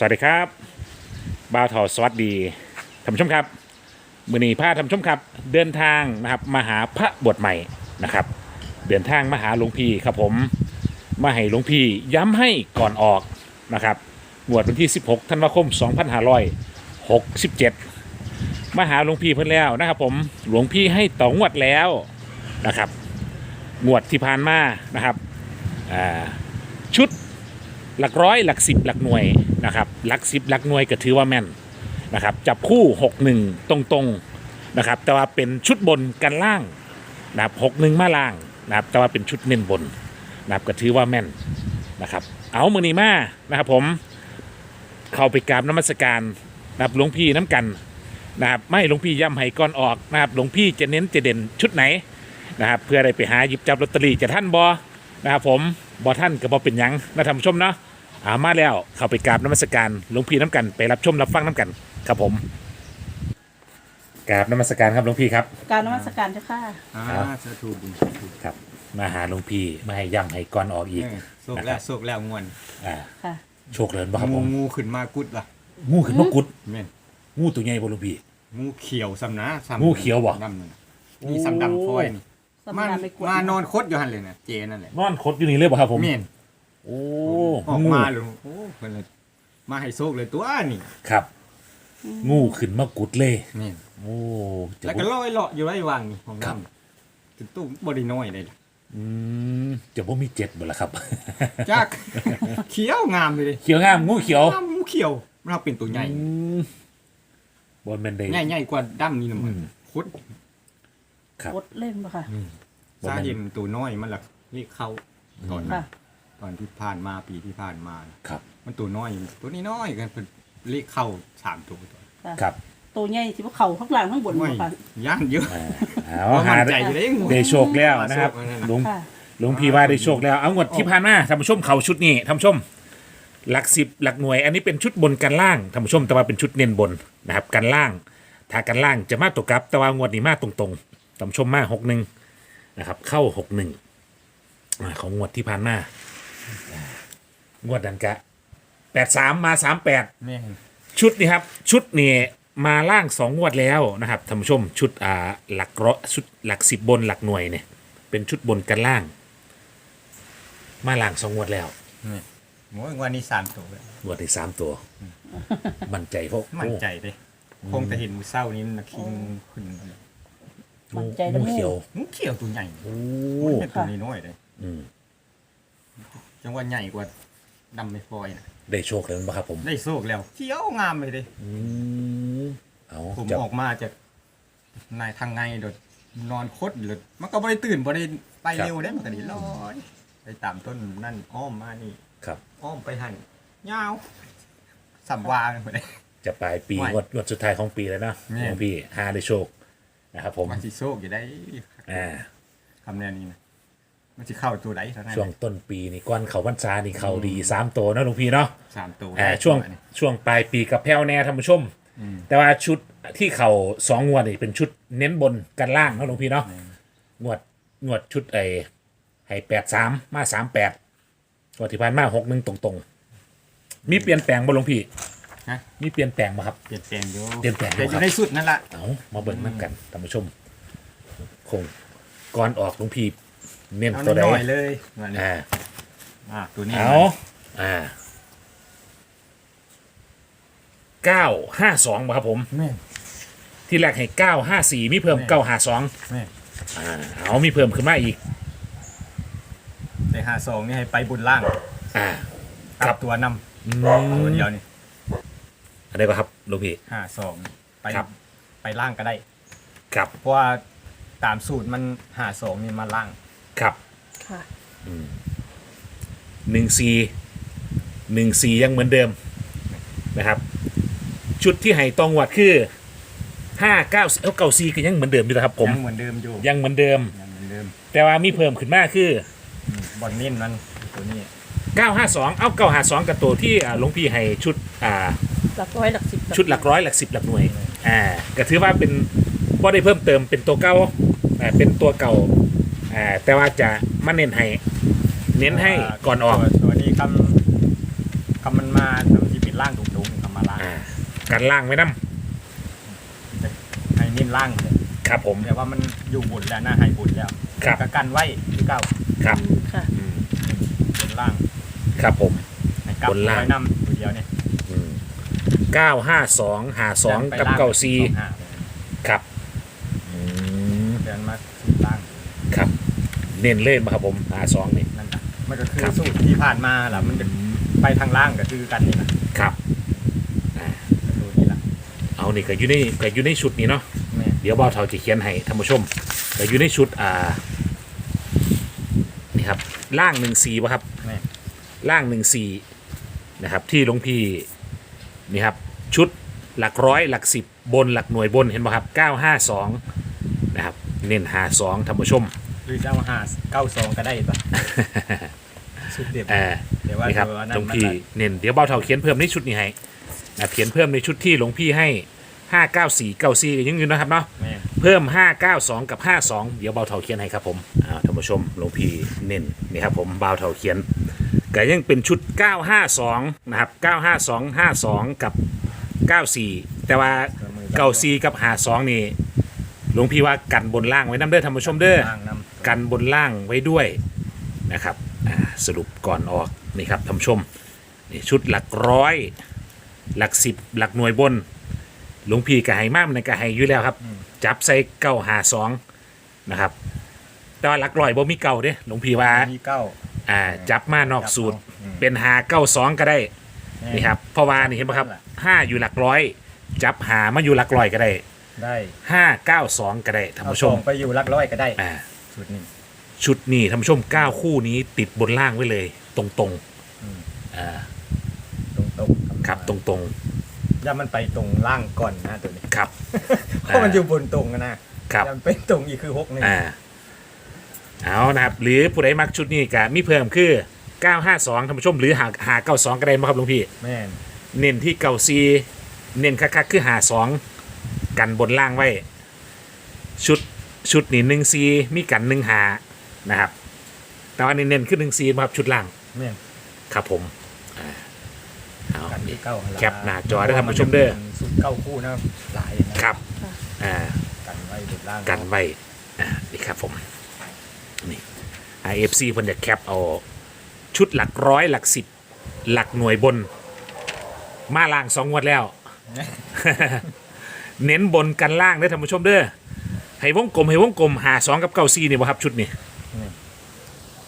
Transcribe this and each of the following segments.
สวัสดีครับบ่าวทอสวัสดีท่านผู้ชมครับมือนีพาท่านผู้ชมครับ เดินทางนะครับมาหาพระบวชใหม่นะครับ เดินทางมาหาหลวงพี่ครับผมมาให้หลวงพี่ย้ำให้ก่อนออกนะครับงวดวันที่ 16ธันวาคม 2567 มาหาหลวงพี่เพิ่นแล้วนะครับผมหลวงพี่ให้ต่องวดแล้วนะครับงวดที่ผ่านมานะครับชุด หลักร้อยหลักสิบหลักหน่วยนะครับหลักสิบหลักหน่วยก็ถือว่าแม่นนะครับจับคู่ 6 1 ตรงๆนะครับแต่ว่าเป็นชุดบนกันล่างนะครับหกหนึ่งมาล่างนะครับแต่ว่าเป็นชุดเน้นบนนะครับก็ถือว่าแม่นนะครับเอามือนีมานะครับผมเข้าไปกราบน้ำมัสการนะครับหลวงพี่น้ำกันนะครับไม่หลวงพี่ย้ำให้ก่อนออกนะครับหลวงพี่จะเน้นจะเด่นชุดไหนนะครับเพื่ออะได้ไปหาหยิบจับลอตเตอรี่จะท่านบอนะครับผมบอท่านก็บบอเป็นยังนะท่านผู้ชมเนาะ อามาแล้วเข้าไปกราบน้ำมศการหลวงพี่น้ำกันไปรับชมรับฟังน้ำกัน ครับผมกราบน้ำมศการครับหลวงพี่ครับการนมัสการเจ้าค่ะอ่าครับสาธุบุญสาธุครับ มาหาหลวงพี่มาให้ย่ำให้ก่อนออกอีกเออโศกแล้วโศกแล้วงวนอ่าค่ะ โชคเลยบ่ครับผงูมงูขึ้นมากุดล่ะงูขึ้นมากุดแม่นงูตัวใหญ่บ่หลวงพี่ งูเขียวซ้ำนะซ้ำงูเขียวบ่ ดำนั่นน่ะมีซ้ำดำฟอยนี่สมันมานไปกวด มานอนคดอยู่หันเลยนะเจนั่นแหละนอนคดอยู่นี่เลยบ่ครับผมเม่น โอ้ออกงูมาเลยโอ้เพิ่นเลยมาให้โศกเลยตัวนี่ครับ งูขึ้นมากุดเลยแม่นโอ้จะแล้วก็ลอยเลาะอยู่ไว้วางนี่ของครับน้ำถึงตู้บ่ได้น้อยเลยล่ะอืมจะบ่มีเจ็ดบ่ล่ะครับ จัก เขียวงามเลยเขียวงามงูเขียวงามงูเขียวมันเอาเป็นตัวใหญ่อืมบนแมนเดย์ ใหญ่ๆกว่าดำนี่นะอืมันมคดครับ กดเล่นปะค่ะบ่ซาแม่นเห็นตัวน้อยมันล่ะนี่เข้าตอนนั้ค่ะน ตอนที่ผ่านมาปีที่ผ่านมาน่ะครับ มันตัวน้อยตัวนี้น้อยกันเป็นเลขเข้าสามตัวตัวค่ะครับตัวใหญ่ที่ว่าเข่าข้างหลังข้างบนไม่ปะค่ะย่านเยอะอ่าเอาเพราะหามั่นใจอยู่ได้งูได้โชคแล้วนะครับโชคแล้วหลวงค่ะหลวงพี่ว่าได้โชคแล้วเอางวดที่ผ่านมาท่านผู้ชมเขาชุดนี้ท่านผู้ชม หลักสิบหลักหน่วย อันนี้เป็นชุดบนกันล่างท่านผู้ชมแต่ว่าเป็นชุดเน้นบนนะครับกันล่าง ถ้ากันล่างจะมาตกกลับ แต่ว่างวดนี้มาตรงๆท่านผู้ชมมาหกหนึ่งนะครับ เข้าหกหนึ่งของงวดที่ผ่านมาอ่า งวดดันกะแปดสามมาสามแปดแม่งชุดนี้ครับ ชุดนี่มาล่างสองงวดแล้วนะครับท่านผู้ชมชุดอ่าหลักร้อยชุดหลักสิบบนหลักหน่วยเนี่ย เป็นชุดบนกันล่าง มาล่างสองงวดแล้วนี่โอ้ยวันนี้สามตัวเลยงวดที่สามตัว มั่นใจเพราะมั่นใจเลยคงจะเห็นมือเศร้านี้นะคิงขึ้นมาเลยมั่งูนใจนะงูเขียวงูเขียวตัวใหญ่โอ้มันเป็นตัวนี้น้อยเลยอืมจังหวะใหญ่กว่า ดำไม่ฟอยนะได้โชคแล้วมั้งครับผมได้โชคแล้วเขียวงามเลยเลยอืมเอาผมจะออกมาจากนายทางไงโดดนอนคดเลยมันก็ไม่ได้ตื่นไม่ได้ไปเร็วได้มันก็ไดีลอยไปตามต้นนั่นอ้อมมานี่ ครับ อ้อมไปหันยาวสัมวาไปเลย จะปลายปีไม่งวดงวดสุดท้ายของปีแล้วเนาะแม่หลวงพี่หาได้โชคนะครับผมมันสิโชคอยู่ได้อ่าคำแนวนี้นะ มันสิเข้าตัวไหนเท่านั้นช่วงต้นปีนี่ก้อนเขาพรรษานี่เขาดีสามตัวเนาะหลวงพี่เนาะสามตัวอ่าได้ช่วงนี่ช่วงปลายปีกับแพ้วแน่ท่านผู้ชมอืมแต่ว่าชุดที่เขาสองงวดนี่เป็นชุดเน้นบนกันล่างเนาะหลวงพี่เนาะงวดงวดชุดไอ้ให้แปดสามมาสามแปดงวดที่ผ่านมาหกหนึ่งตรงๆ มีเปลี่ยนแปลงบ่หลวงพี่ฮะมีเปลี่ยนแปลงบ่ครับเปลี่ยนแปลงอยู่เปลี่ยนแปลงอยู่แต่อครัยู่บในสุดนั่นแหละเอามาเบิ่งน้ำกันท่านผู้ชม คงก่อนออกหลวงพี่ เน้นเอาตัวใดหน่อยๆเลยวันนี้อ่าอ่าตัวนี้เอาอ่าเก้าห้าสองครับผม แม่น ที่แรกให้เก้าห้าสี่มีเพิ่มแม่ เก้าห้าสองแม่นอ่าเอามีเพิ่มขึ้นมาอีก แต่หาสองนี่ให้ไปบุญล่างอ่ากครัลับ บตัวนำอืตัวมเดียวนี่อะไรก็ครับหลุงพี่ หาสองไปครับ ไปล่างก็ได้ ครับ เพราะว่าตามสูตรมันหาสองนี่มาล่าง ครับค่ะหนึ่งสี่หนึ่งสี่ยังเหมือนเดิมนะครับ ชุดที่ให้ตองวัดคือห้าเก้าเอ้าเก้าสี่ก็ยังเหมือนเดิมอยู่นะครับ ผมยังเหมือนเดิมอยู่ยังเหมือนเดิม ยังเหมือนเดิม แต่ว่ามีเพิ่มขึ้นมาคืออืมบอลเน้นมันตัวนี้952เอา952กับตัวที่อ่าหลวงพี่ให้ชุดอ่าหลักร้อยหลักสิบชุดหลักร้อยหลักสิบหลักหน่วยอ่าก็ถือว่าเป็นบ่ได้เพิ่มเติมเป็นตัวเก่าอ่าเป็นตัวเก่า อ่าแต่ว่าจะมาเน้นให้เน้นให้ก่อนออกตัวตัวนี้คำคำมันมามันจะปิดล่างตรงกันล่างไว้น้ให้เน้นล่างเลยำครับผมแต่ว่ามันอยู่บุญแล้วนะให้บุญแล้วครับก็กันไว้ที่เก้าครับค่ะอืมบนล่าง ครับผมให้กลับบนล่างไว้นำตัวเดียวเนี่ยเก้าห้าสองหาสองไปกับล่งเก้าสี่ สองห้า ครับอืม เดินมาสูตรล่าง ครับ เน้นเล่นมาครับผมหาสองนี่ นั่นแหละมันก็คือครับ สูตรที่ผ่านมาแหละมันจะไปทางล่างก็คือกันนี่แหละครับ สูตรนี้แหละเอานี่ก็อยู่ในก็อยู่ในชุดนี้เนาะ แม่เดี๋ยวบ่าวเทาจะเขียนให้ท่านผู้ชมก็อยู่ในชุดอ่า นี่ครับล่างหนึ่งสี่ป่ะครับ แม่ล่างหนึ่งสี่นะครับ ที่หลวงพี่นี่ครับ ชุดหลักร้อยหลักสิบบนหลักหน่วยบนเห็นป่ะครับเก้าห้าสองนะครับ เน้นหาสองท่านผู้ชม หรือจะเอาหาเก้าซองก็ได้ปะ สุดเด็ดเออเดี๋ยวว่านี่ครับตัวหนั้นลวงมันพี่ก็เน้นเดี๋ยวเบาเท่าเขียนเพิ่มในชุดนี้ให้นะเขียนเพิ่มในชุดที่หลวงพี่ให้ห้าเก้าสี่เก้าสี่ยังอยู่นะครับเนาะ แม่เพิ่ม 592 กับ 52 เดี๋ยวเบาเถาเขียนให้ครับผมอ้าวท่านผู้ชมหลวงพี่เน้นนี่ครับผมเบาเถาเขียนก็ยังเป็นชุด 952 นะครับ 952 52 กับ 94 แต่ว่า 94 กับ 52 นี่ หลวงพี่ว่ากันบนล่างไว้น้ำเด้อท่านผู้ชมเด้อ ล่างนำกันบนล่างไว้ด้วยนะครับอ่าสรุปก่อนออกนี่ครับท่านผู้ชมนี่ชุดหลักร้อย หลักสิบหลักหน่วยบน หลวงพี่กะไห้มากมันกะไห้อยู่แล้วครับ จับใส่เก้าหาสองนะครับ แต่ว่าหลักร้อยบ่มีเก่าเด้หลวงพี่ว่ามีเก้าอ่าจับมานอกสูตร อืมเป็นหาเก้าสองก็ได้แม่นี่ครับเพราะว่านี่เห็นไหมครับห้าอยู่หลักร้อย จับหามาอยู่หลักร้อยก็ได้ ได้ห้าเก้าสองก็ได้ท่านเอาผู้ซชอมงไปอยู่หลักร้อยก็ได้อ่าสูตรนี้ชุดนี้ท่านผู้ชม9คู่นี้ติดบนล่างไว้เลย ตรงอืม ๆอ่าตรงตรงครับตรงย่ามันไปตรงล่างก่อนนะตัวนี้ ๆครับ เพราะมันอยู่บนตรงอะนะครับย่ามันเป็นตรงอีกคือหกหนึ่งอ่าเอานะครับ หรือผู้ใดมักชุดนี้ก็มีเพิ่มคือ 952ท่านผู้ชมหรือหาหา92ก็ได้ไหมครับหลวงพี่ แม่นเน้นที่เก่าซีเน้นคักๆคือหาสอง กันบนล่างไว้ ชุดชุดนี้หนึ่งซีมีกันหนึ่งหานะครับ แต่ว่าเน้นๆคือหนึ่งซีครับชุดล่างแม่นครับผมอ่าเอากันที่เก้าหั่นล่ะแคปหน้าจอด้วยครับผู้ชมเด้อสูตรเก้าคู่นะหลายนะครับอ่ากันไว้บนล่างกันไว้อ่านี่ครับผมนี่ไอเอฟซีเพิ่นจะแคปเอาชุดหลักร้อยหลักสิบหลักหน่วยบน มาล่างสองงวดแล้ว เน้นบนกันล่างเด้อท่านผู้ชมเด้อให้วงกลมให้วงกลมหาสองกับเก้าซีนี่บ่ครับชุดนี้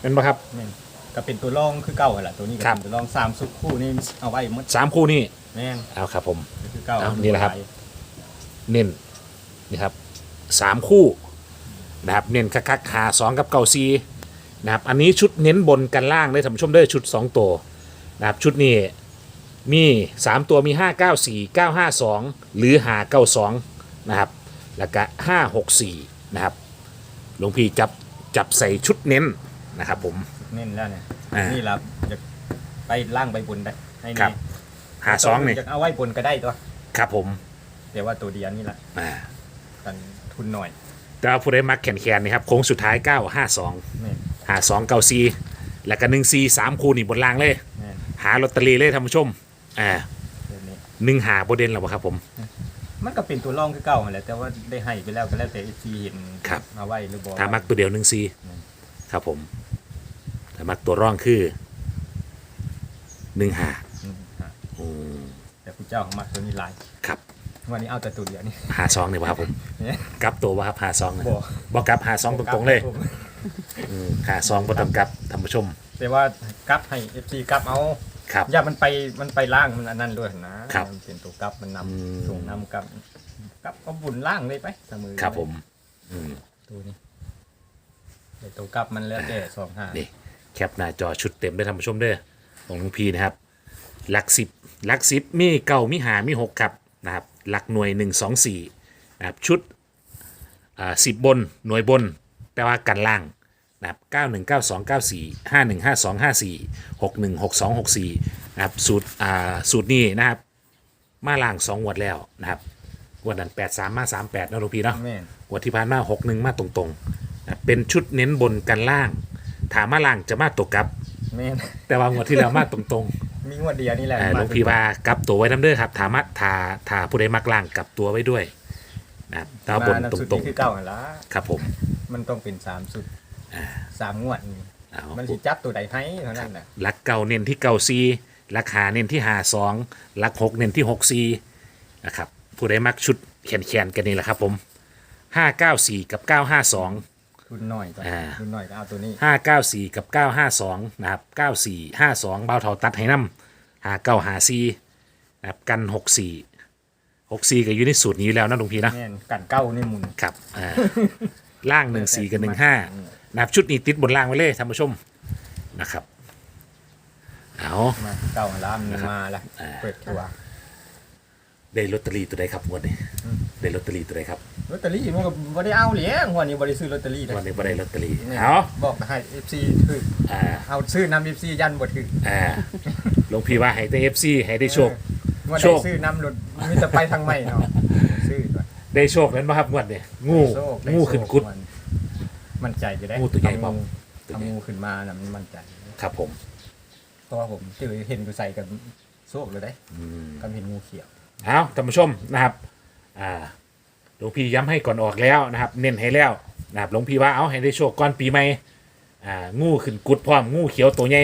เป็นบ่ครับ แม่นก็เป็นตัวรองคือเก้าหั่นล่ะตัวนี้ก็ครับ เป็นตัวรองสามสุดคู่นี่เอาไว้หมดสามคู่นี่แม่นเอาครับผม คือเก้าเอานี่แหละครับ เน้นนี่ครับสามคู่นะครับเน้นคักๆหาสองกับเก้าซีนะครับอันนี้ชุดเน้นบนกันล่างได้ท่านผู้ชมเด้อชุดสองตัวนะครับชุดนี้ มีสามตัวมีห้าเก้าสี่เก้าห้าสองหรือหาเก้าสองนะครับ แล้วก็ห้าหกสี่นะครับ หลวงพี่จับจับใส่ชุดเน้นนะครับผม เน้นแล้วเนี่ยอ่านี่ นี่เราจะไปล่างไปบนได้ให้ครับหาสองนี่จะเอาไว้บนก็ได้ตัวครับผมแต่ว่าตัวเดียวนี่แหละอ่ากันทุนหน่อยแต่ว่าผู้ได้มักแขนแขนนี่ครับโค้งสุดท้ายเก้าห้าสองแม่นหาสองเก้าซีแล้วก็หนึ่งซีสามคูนี่บนล่างเลย แม่นหาลอตเตอรี่เลยท่านผู้ชม อ่าเดี๋ยวนี้ หนึ่งหาโบเดนหรอครับผม มันก็เป็นตัวรองคือเก่าหั่นแหละแต่ว่าได้ให้ไปแล้วก็แล้วแต่ทีเห็นครับ มาไว้หรือบอกถ้ามักตัวเดียวหนึ่งซีอืมครับผมถ้ามักตัวร่องคือหนึ่งหาอืมฮะอืมแต่ผู้เจ้าของมักตัวนี้หลายครับวันนี้เอาแต่ตัวเดียวนี่ หาสองเนี่ยวะครับผมเนี่ยกลับตัววะครับหาสองนะบอกบอกกลับหาสองตรงๆเลยอืมหาสองบนตรงกลับท่านผู้ชม แต่ว่ากลับให้ FC กลับเอา ครับ อย่ามันไปมันไปล่างมันอันนั้นด้วยนะครับมันเป็นตัวกลับมันนอืมำส่งนำกลับกลับก็บุญล่างเลยไปเสมอครับผมอืมตัวนี้แต่ตัวกลับมันแล้วแต่สองห้านี่แคปหน้าจอชุดเต็มได้ท่านผู้ชมเด้อของหลุงพีนะครับหลักสิบหลักสิบมีเก่ามีหามีหกครับนะครับหลักหน่วยหนึ่งสองสี่นะครับชุดอ่าสิบบนหน่วยบน แต่ว่ากันล่าง นะครับเก้าหนึ่งเก้าสองเก้าสี่ห้าหนึ่งห้าสองห้าสี่หกหนึ่งหกสองหกสี่นะครับสูตรอ่าสูตรนี้นะครับ มาล่างสองงวดแล้วนะครับงวันนั้นแปดสามมาสามแปดนะหลุงพีเนาะแม่นงวันที่ผ่านมาหกหนึ่งมาตรงๆนะเป็นชุดเน้นบนกันล่าง ถามมาล่างจะมาตกกลับ แม่นแต่ว่างวดที่แล้วมาตรงมีงวดเดียวนี่แหละอ่าหลวงพี่ว่ากลับตัวไว้น้ำเด้อครับถามว่าถ้าถ้าผู้ใดมักล่างกลับตัวไว้ด้วยนะครับแตว่าบนมาตสุดรงที่คือเก่าหั่นละๆ ครับผม มันต้องเป็นสามสุด อ่าสามงวดนี่เอามันสิจับตัวใดให้เท่านั้นแหละลักเก่าเน้นที่เก่าซีลักหาเน้นที่หาสองลักหกเน้นที่หกซีนะครับผู้ใดมักชุดแขนแขนๆกันนี่แหละครับผมห้าเก้าสี่กับเก้าห้าสอง ทุนหน่อยก่อนอ่า ทุนหน่อยก็เอาตัวนี้ห้าเก้าสี่กับเก้าห้าสองนะครับเก้าสี่ห้าสองเบาเทาตัดให้น้ำหาเก้าหาซีนะครับกันหกสี่หกสี่ก็อยู่ในสูตรนี้อยู่แล้วนะหลวงพี่นะแน่นกันเก้านี่หมุนครับ อ่า ล่างหนึ่งสี่กับหนึ่งห้า นะครับชุดนี้ติดบนล่างไว้เลยท่านผู้ชมนะครับเอามาเก้าหั่นละมันนะครับมาละอ่าเปิดตัวได้ลอตเตอรี่ตัวใดครับงวดนี้อืมได้ลอตเตอรี่ตัวใดครับลอตเตอรี่มันก็บ่ได้เอาเหรียญงวดนี้บ่ได้ซื้อลอตเตอรี่เลยวันนี้บ่ได้ลอตเตอรี่นี่เอาบอกให้ FC คืออ่าเอาซื้อนำ FC ยันบ่ถืออ่าหลวงพี่ว่าให้ได้เอฟซีให้ได้โชคงวดโชใดคซื้อนำรถมีแต่ไปทางใหม่เนาะซื้อก่อนได้โชคนั้นป่ะครับงวดนี้งูโชคได้งูขึ้นกุดโชค มันมั่นใจจะได้งูตัวใหญ่เปล่าทำงูขึ้นมาน่ะมันมั่นใจครับผมเพราะว่าผมเจอเห็นกูใส่กับโชคเลยได้อืมก็เห็นงูเขียว เอาท่านผู้ชมนะครับ อ่า หลวงพี่ย้ำให้ก่อนออกแล้วนะครับ เน้นให้แล้วนะครับ หลวงพี่ว่าเอาให้ได้โชคก่อนปีใหม่ อ่า งูขึ้นกุดพร้อม งูเขียวตัวใหญ่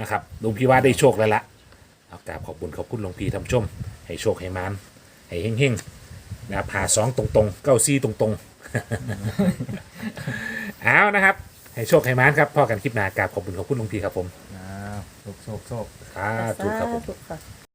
นะครับ หลวงพี่ว่าได้โชคแล้วละเอากราบขอบคุณขอบคุณหลวงพี่ท่านผู้ชม ให้โชคให้มานให้เฮงๆนะครับหาสองตรงๆเก้าซี่ตรงๆ เอานะครับ ให้โชคให้มานครับพ่อกันคลิปหน้ากราบขอบคุณขอบคุณหลวงพี่ครับผมอ้าวโชคโชคโชค สาธุครับผมสาธุค่ะ